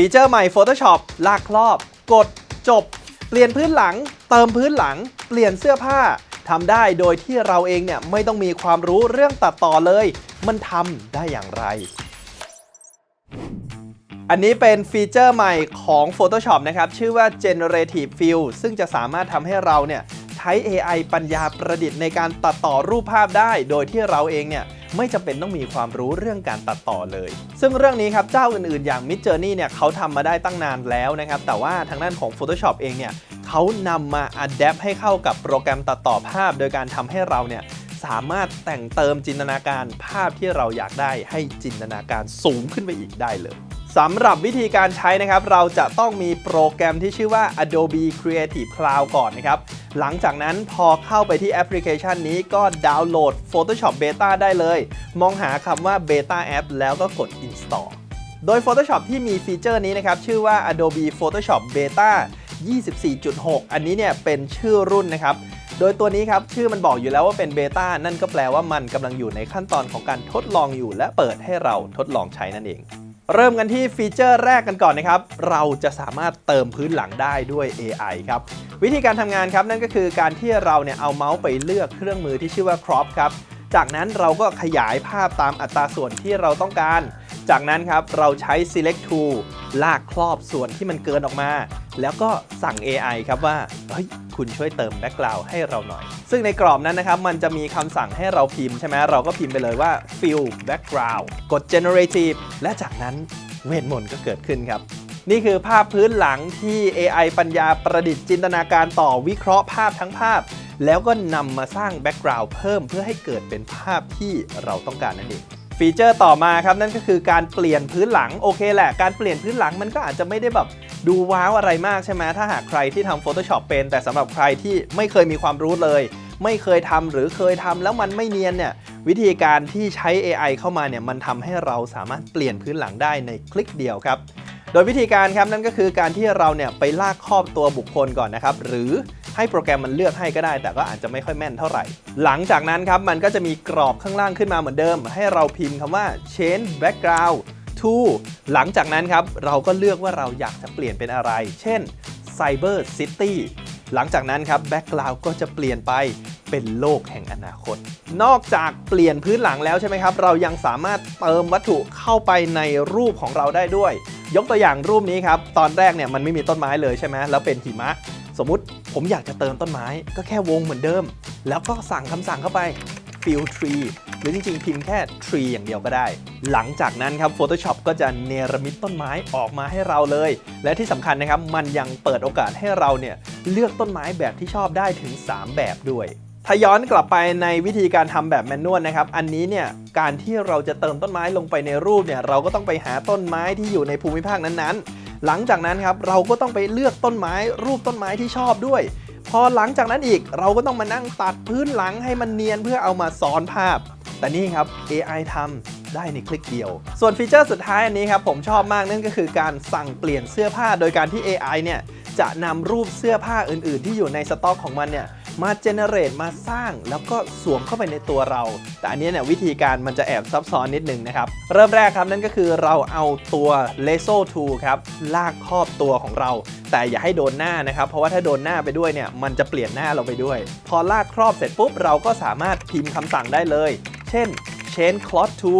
ฟีเจอร์ใหม่ Photoshop ลากครอบ กด จบ เปลี่ยนพื้นหลัง เติมพื้นหลัง เปลี่ยนเสื้อผ้าทำได้โดยที่เราเองเนี่ยไม่ต้องมีความรู้เรื่องตัดต่อเลย มันทำได้อย่างไร อันนี้เป็นฟีเจอร์ใหม่ของ Photoshop นะครับ ชื่อว่า Generative Fill ซึ่งจะสามารถทำให้เราเนี่ยใช้ AI ปัญญาประดิษฐ์ในการตัดต่อรูปภาพได้ โดยที่เราเองเนี่ย ไม่จำเป็นต้องมีความรู้เรื่องการตัดต่อเลย ซึ่งเรื่องนี้ครับเจ้าอื่นๆ อย่าง Midjourney เนี่ยเขาทำมาได้ตั้งนานแล้วนะครับแต่ว่าทางด้านของ Photoshop เองเนี่ยเขานำมา adapt ให้เข้ากับโปรแกรมตัดต่อภาพ โดยการทำให้เราเนี่ยสามารถแต่งเติมจินตนาการภาพที่เราอยากได้ให้จินตนาการสูงขึ้นไปอีกได้เลย สำหรับวิธีการใช้นะครับ เราจะต้องมีโปรแกรมที่ชื่อว่า Adobe Creative Cloud ก่อนนะครับ หลังจากนั้นพอเข้าไปที่แอปพลิเคชันนี้ก็ดาวน์โหลด Photoshop Beta ได้เลย มองหาคำว่า Beta App แล้วก็กด Install โดย Photoshop ที่มีฟีเจอร์นี้นะครับ ชื่อว่า Adobe Photoshop Beta 24.6 อันนี้เนี่ยเป็นชื่อรุ่นนะครับ โดยตัวนี้ครับ ชื่อมันบอกอยู่แล้วว่าเป็นเบต้านั่นก็แปลว่ามันกำลังอยู่ในขั้นตอนของการทดลองอยู่ และเปิดให้เราทดลองใช้นั่นเอง เริ่มกันที่ฟีเจอร์แรกกันก่อนนะครับ เราจะสามารถเติมพื้นหลังได้ด้วย AI ครับ วิธีการทำงานครับนั่นก็คือการที่เราเนี่ยเอาเมาส์ไปเลือกเครื่องมือที่ชื่อว่า crop ครับ จากนั้นเราก็ขยายภาพตามอัตราส่วนที่เราต้องการ จากนั้นครับเราใช้ select tool ลากครอบส่วนที่มันเกินออกมา แล้วก็สั่ง AI ครับว่าเฮ้ยคุณช่วยเติม background ให้เราหน่อย ซึ่งในกรอบนั้นนะครับ มันจะมีคำสั่งให้เราพิมพ์ใช่ไหมเราก็พิมพ์ไปเลยว่า fill background กด generative และจากนั้นเวทมนต์ก็เกิดขึ้นครับ นี่คือภาพพื้นหลังที่ AI ปัญญาประดิษฐ์จินตนาการต่อวิเคราะห์ภาพทั้งภาพ แล้วก็นำมาสร้างแบ็กกราวด์เพิ่มเพื่อให้เกิดเป็นภาพที่เราต้องการนั่นเองฟีเจอร์ต่อมาครับนั่นก็คือการเปลี่ยนพื้นหลังโอเคแหละ การเปลี่ยนพื้นหลังมันก็อาจจะไม่ได้แบบ ดูว้าวอะไรมากใช่ไหมถ้าหากใครที่ทำ Photoshop เป็น แต่สำหรับใครที่ไม่เคยมีความรู้เลย ไม่เคยทำหรือเคยทำแล้วมันไม่เนียนเนี่ยวิธีการที่ใช้ AI เข้ามาเนี่ยมันทำให้เราสามารถเปลี่ยนพื้นหลังได้ในคลิกเดียวครับ โดยวิธีการครับนั่นก็คือการที่เราเนี่ยไปลากครอบตัวบุคคลก่อนนะครับ หรือให้โปรแกรมมันเลือกให้ก็ได้ แต่ก็อาจจะไม่ค่อยแม่นเท่าไหร่ หลังจากนั้นครับมันก็จะมีกรอบข้างล่างขึ้นมาเหมือนเดิม ให้เราพิมพ์คำว่า change background to หลังจากนั้นครับ เราก็เลือกว่าเราอยากจะเปลี่ยนเป็นอะไร เช่น cyber city หลังจากนั้นครับ background ก็จะเปลี่ยนไปเป็นโลกแห่งอนาคต นอกจากเปลี่ยนพื้นหลังแล้วใช่ไหมครับ เรายังสามารถเติมวัตถุเข้าไปในรูปของเราได้ด้วย ยกตัวอย่างรูปนี้ครับ ตอนแรกเนี่ยมันไม่มีต้นไม้เลยใช่ไหมแล้วเป็นหิมะ สมมุติผมอยากจะเติมต้นไม้ ก็แค่วงเหมือนเดิม แล้วก็สั่งคำสั่งเข้าไป fill tree หรือจริงๆ พิมพ์แค่ tree อย่างเดียวก็ได้ หลังจากนั้นครับ Photoshop ก็จะเนรมิตต้นไม้ออกมาให้เราเลย และที่สำคัญนะครับ มันยังเปิดโอกาสให้เราเนี่ยเลือกต้นไม้แบบที่ชอบได้ถึง 3 แบบด้วยถ้าย้อนกลับไปในวิธีการทำแบบแมนนวลนะครับ อันนี้เนี่ยการที่เราจะเติมต้นไม้ลงไปในรูปเนี่ยเราก็ต้องไปหาต้นไม้ที่อยู่ในภูมิภาคนั้นๆ หลังจากนั้นครับเราก็ต้องไปเลือกต้นไม้รูปต้นไม้ที่ชอบด้วย พอหลังจากนั้นอีกเราก็ต้องมานั่งตัดพื้นหลังให้มันเนียนเพื่อเอามาซ้อนภาพ แต่นี่ครับ AI ทำได้ในคลิกเดียว ส่วนฟีเจอร์สุดท้ายอันนี้ครับผมชอบมากนั่นก็คือการสั่งเปลี่ยนเสื้อผ้าโดยการที่ AI เนี่ยจะนำรูปเสื้อผ้าอื่น ๆ ที่อยู่ในสต็อกของมันเนี่ยมาเจเนเรตมาสร้างแล้วก็สวมเข้าไปในตัวเรา แต่อันนี้เนี่ยวิธีการมันจะแอบซับซ้อนนิดนึงนะครับ เริ่มแรกครับนั่นก็คือเราเอาตัว Lasso Tool ครับลากครอบตัวของเรา แต่อย่าให้โดนหน้านะครับ เพราะว่าถ้าโดนหน้าไปด้วยเนี่ยมันจะเปลี่ยนหน้าเราไปด้วย พอลากครอบเสร็จปุ๊บเราก็สามารถพิมพ์คำสั่งได้เลย เช่น chain cloth to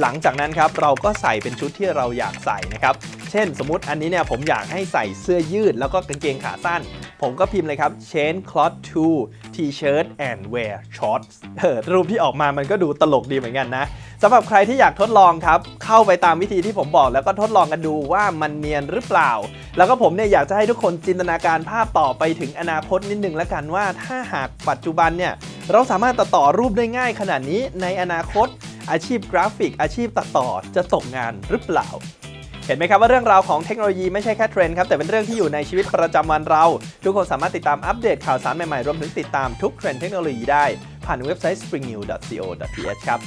หลังจากนั้นครับเราก็ใส่เป็นชุดที่เราอยากใส่นะครับ เช่นสมมติอันนี้เนี่ยผมอยากให้ใส่เสื้อยืดแล้วก็กางเกงขาสั้น ผมก็พิมพ์เลยครับ chain cloth to t-shirt and wear shorts เออรูปที่ออกมามันก็ดูตลกดีเหมือนกันนะ สำหรับใครที่อยากทดลองครับ เข้าไปตามวิธีที่ผมบอก แล้วก็ทดลองกันดูว่ามันเนียนหรือเปล่า แล้วก็ผมเนี่ยอยากจะให้ทุกคนจินตนาการภาพต่อไปถึงอนาคตนิดนึงแล้วกันว่า ถ้าหากปัจจุบันเนี่ยเราสามารถตัดต่อรูปได้ง่ายขนาดนี้ในอนาคต อาชีพกราฟิก อาชีพตัดต่อจะตกงานหรือเปล่าเห็นไหมครับว่าเรื่องราวของเทคโนโลยีไม่ใช่แค่เทรนด์ครับ แต่เป็นเรื่องที่อยู่ในชีวิตประจำวันเรา ทุกคนสามารถติดตามอัปเดตข่าวสารใหม่ๆ รวมถึงติดตามทุกเทรนด์เทคโนโลยีได้ ผ่านเว็บไซต์ springnew.co.th ครับ